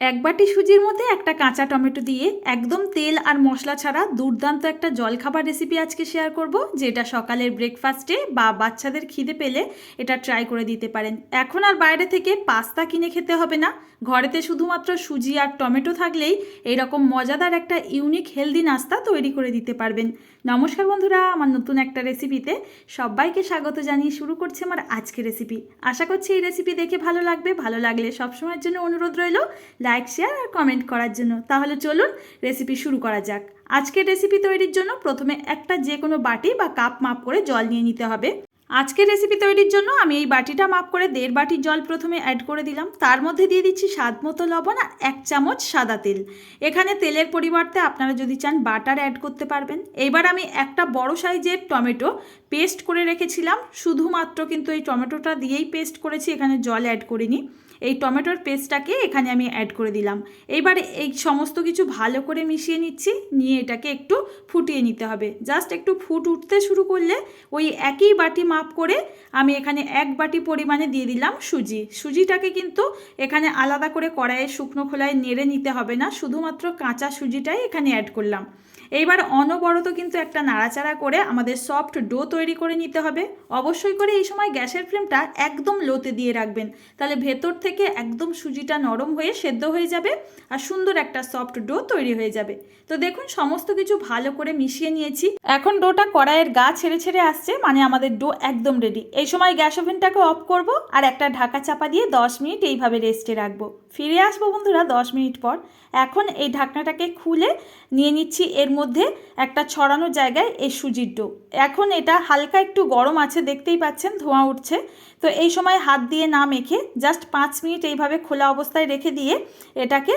এক বাটি সুজির মধ্যে একটা কাঁচা টমেটো দিয়ে একদম তেল আর মশলা ছাড়া দুর্দান্ত একটা জলখাবার রেসিপি আজকে শেয়ার করব, যেটা সকালের ব্রেকফাস্টে বা বাচ্চাদের খিদে পেলে এটা ট্রাই করে দিতে পারেন। এখন আর বাইরে থেকে পাস্তা কিনে খেতে হবে না। ঘরেতে শুধুমাত্র সুজি আর টমেটো থাকলেই এইরকম মজাদার একটা ইউনিক হেলদি নাস্তা তৈরি করে দিতে পারবেন। নমস্কার বন্ধুরা, আমার নতুন একটা রেসিপিতে সবাইকে স্বাগত জানিয়ে শুরু করছে আমার আজকের রেসিপি আশা করছি এই রেসিপি দেখে ভালো লাগবে। ভালো লাগলে সবসময়ের জন্য অনুরোধ রইল। লাইক শেয়ার আর কমেন্ট করার জন্য। তাহলে চলুন রেসিপি শুরু করা যাক। আজকের রেসিপি তৈরির জন্য প্রথমে একটা যে কোনো বাটি বা কাপ মাপ করে জল নিয়ে নিতে হবে। আজকের রেসিপি তৈরির জন্য আমি এই বাটিটা মাপ করে দেড় বাটি জল প্রথমে অ্যাড করে দিলাম। তার মধ্যে দিয়ে দিচ্ছি স্বাদ মতো লবণ আর এক চামচ সাদা তেল। এখানে তেলের পরিবর্তে আপনারা যদি চান বাটার অ্যাড করতে পারবেন। এবার আমি একটা বড় সাইজের টমেটো পেস্ট করে রেখেছিলাম। শুধুমাত্র কিন্তু এই টমেটোটা দিয়েই পেস্ট করেছি, এখানে জল অ্যাড করিনি। এই টমেটোর পেস্টটাকে এখানে আমি অ্যাড করে দিলাম। এইবারে এই সমস্ত কিছু ভালো করে মিশিয়ে নিচ্ছি, নিয়ে এটাকে একটু ফুটিয়ে নিতে হবে। জাস্ট একটু ফুট উঠতে শুরু করলে ওই একই বাটি মাপ করে আমি এখানে এক বাটি পরিমাণে দিয়ে দিলাম সুজি। সুজিটাকে কিন্তু এখানে আলাদা করে কড়াইয়ে শুকনো খোলায় নেড়ে নিতে হবে না, শুধুমাত্র কাঁচা সুজিটাই এখানে অ্যাড করলাম। এইবার অনবরত কিন্তু একটা নাড়াচাড়া করে আমাদের সফট ডো তৈরি করে নিতে হবে। অবশ্যই করে এই সময় গ্যাসের ফ্লেমটা একদম লোতে দিয়ে রাখবেন। তাহলে ভেতর থেকে একদম সুজিটা নরম হয়ে সেদ্ধ হয়ে যাবে আর সুন্দর একটা সফট ডো তৈরি হয়ে যাবে। তো দেখুন, সমস্ত কিছু ভালো করে মিশিয়ে নিয়েছি। এখন ডোটা কড়াইয়ের গা ছেড়ে ছেড়ে আসছে মানে আমাদের ডো একদম রেডি এই সময় গ্যাস ওভেনটাকে অফ করব আর একটা ঢাকা চাপা দিয়ে দশ মিনিট এইভাবে রেস্টে রাখব। ফিরে আসব বন্ধুরা দশ মিনিট পর। এখন এই ঢাকনাটাকে খুলে নিয়ে নিচ্ছি এর মধ্যে একটা ছড়ানো জায়গায় এই সুজির ডো। এখন এটা হালকা একটু গরম আছে, দেখতেই পাচ্ছেন, ধোঁয়া উঠছে। তো এই সময় হাত দিয়ে না মেখে জাস্ট পাঁচ মিনিট এইভাবে খোলা অবস্থায় রেখে দিয়ে এটাকে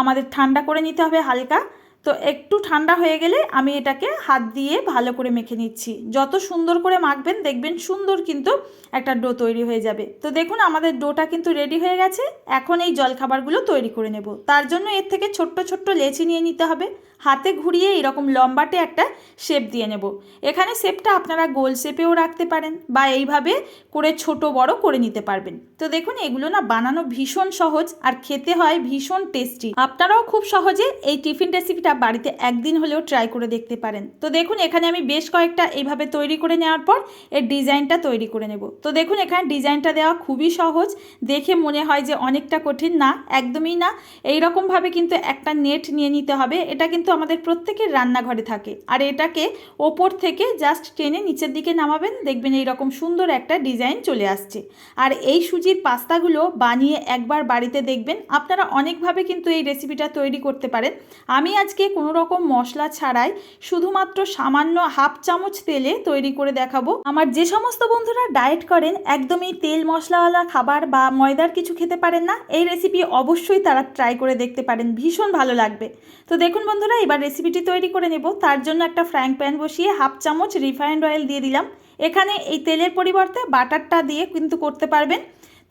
আমাদের ঠান্ডা করে নিতে হবে হালকা। তো একটু ঠান্ডা হয়ে গেলে আমি এটাকে হাত দিয়ে ভালো করে মেখে নিচ্ছি। যত সুন্দর করে মাখবেন, দেখবেন সুন্দর কিন্তু একটা ডো তৈরি হয়ে যাবে। তো দেখুন, আমাদের ডোটা কিন্তু রেডি হয়ে গেছে। এখন এই জলখাবারগুলো তৈরি করে নেব। তার জন্য এর থেকে ছোট্ট ছোট্ট লেচি নিয়ে নিতে হবে। হাতে ঘুরিয়ে এরকম লম্বাটে একটা শেপ দিয়ে নেব। এখানে শেপটা আপনারা গোল শেপেও রাখতে পারেন বা এইভাবে করে ছোট বড় করে নিতে পারবেন। তো দেখুন, এগুলো না বানানো ভীষণ সহজ আর খেতে হয় ভীষণ টেস্টি আপনারাও খুব সহজে এই টিফিন রেসিপিটা বাড়িতে একদিন হলেও ট্রাই করে দেখতে পারেন। তো দেখুন, এখানে আমি বেশ কয়েকটা এইভাবে তৈরি করে নেওয়ার পর এর ডিজাইনটা তৈরি করে নেব। তো দেখুন, এখানে ডিজাইনটা দেওয়া খুবই সহজ। দেখে মনে হয় যে অনেকটা কঠিন। না, একদমই না। এই রকমভাবে কিন্তু একটা নেট নিয়ে নিতে হবে। এটা কিন্তু আমাদের প্রত্যেকের রান্নাঘরে থাকে। আর এটাকে ওপর থেকে জাস্ট টেনে নিচের দিকে নামাবেন, দেখবেন এই রকম সুন্দর একটা ডিজাইন চলে আসছে। আর এই সুজির পাস্তাগুলো বানিয়ে একবার বাড়িতে দেখবেন, আপনারা অনেকভাবে কিন্তু এই রেসিপিটা তৈরি করতে পারেন। আমি আজকে কোনো রকম মশলা ছাড়াই শুধুমাত্র সামান্য হাফ চামচ তেলে তৈরি করে দেখাবো। আমার যে সমস্ত বন্ধুরা ডায়েট করেন, একদমই তেল মশলাওয়ালা খাবার বা ময়দার কিছু খেতে পারেন না। এই রেসিপি অবশ্যই তারা ট্রাই করে দেখতে পারেন, ভীষণ ভালো লাগবে। তো দেখুন বন্ধুরা এবার রেসিপিটি তৈরি করে নেব। তার জন্য একটা ফ্রাইং প্যান বসিয়ে হাফ চামচ রিফাইন্ড অয়েল দিয়ে দিলাম। এখানে এই তেলের পরিবর্তে বাটারটা দিয়ে কিন্তু করতে পারবেন।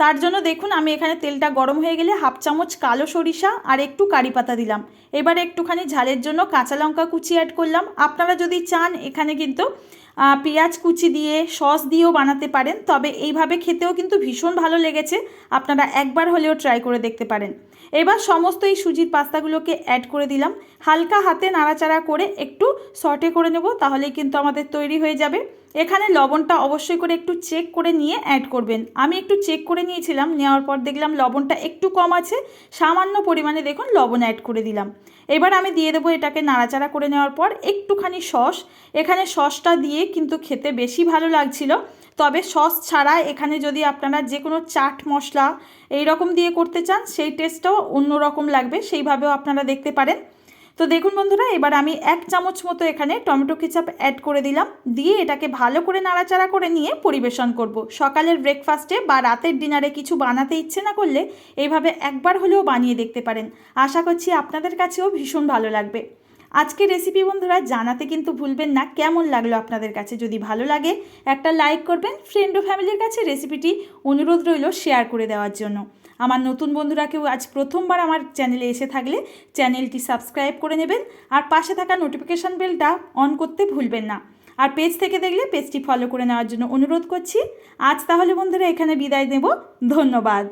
তার জন্য দেখুন, আমি এখানে তেলটা গরম হয়ে গেলে হাফ চামচ কালো সরিষা আর একটু কারি পাতা দিলাম। এবার একটুখানি ঝালের জন্য কাঁচা লঙ্কা কুচি অ্যাড করলাম। আপনারা যদি চান, এখানে কিন্তু পেঁয়াজ কুচি দিয়ে সস দিয়েও বানাতে পারেন, তবে এইভাবে খেতেও কিন্তু ভীষণ ভালো লেগেছে। আপনারা একবার হলেও ট্রাই করে দেখতে পারেন। এবার সমস্ত এই সুজির পাস্তাগুলোকে অ্যাড করে দিলাম। হালকা হাতে নাড়াচাড়া করে একটু সর্টে করে নেব, তাহলেই কিন্তু আমাদের তৈরি হয়ে যাবে। এখানে লবণটা অবশ্যই করে একটু চেক করে নিয়ে অ্যাড করবেন। আমি একটু চেক করে নিয়েছিলাম, নেওয়ার পর দেখলাম লবণটা একটু কম আছে, সামান্য পরিমাণে দেখুন লবণ অ্যাড করে দিলাম। এবার আমি দিয়ে দেবো এটাকে নাড়াচাড়া করে নেওয়ার পর একটুখানি সস। এখানে সসটা দিয়ে কিন্তু খেতে বেশি ভালো লাগছিল, তবে সস ছাড়া এখানে যদি আপনারা যে কোনো চাট মশলা এই রকম দিয়ে করতে চান, সেই টেস্টটাও অন্যরকম লাগবে, সেইভাবেও আপনারা দেখতে পারেন। তো দেখুন বন্ধুরা, এবার আমি এক চামচ মতো এখানে টমেটো কেচাপ অ্যাড করে দিলাম। দিয়ে এটাকে ভালো করে নাড়াচাড়া করে নিয়ে পরিবেশন করব। সকালের ব্রেকফাস্টে বা রাতের ডিনারে কিছু বানাতে ইচ্ছে না করলে এইভাবে একবার হলেও বানিয়ে দেখতে পারেন। আশা করছি আপনাদের কাছেও ভীষণ ভালো লাগবে। আজকে রেসিপি বন্ধুরা জানাতে কিন্তু ভুলবেন না। কেমন লাগল আপনাদের কাছে? যদি ভালো লাগে, একটা লাইক করবেন। ফ্রেন্ড ও ফ্যামিলির কাছে রেসিপিটি অনুরোধ রইল শেয়ার করে দেওয়ার জন্য। আমার নতুন বন্ধুরা কেউ আজ প্রথমবার আমার চ্যানেলে এসে থাকলে চ্যানেলটি সাবস্ক্রাইব করে নেবেন। আর পাশে থাকা নোটিফিকেশান বেলটা অন করতে ভুলবেন না। আর পেজ থেকে দেখলে পেজটি ফলো করে নেওয়ার জন্য অনুরোধ করছি। আজ তাহলে বন্ধুরা এখানে বিদায় নেব। ধন্যবাদ।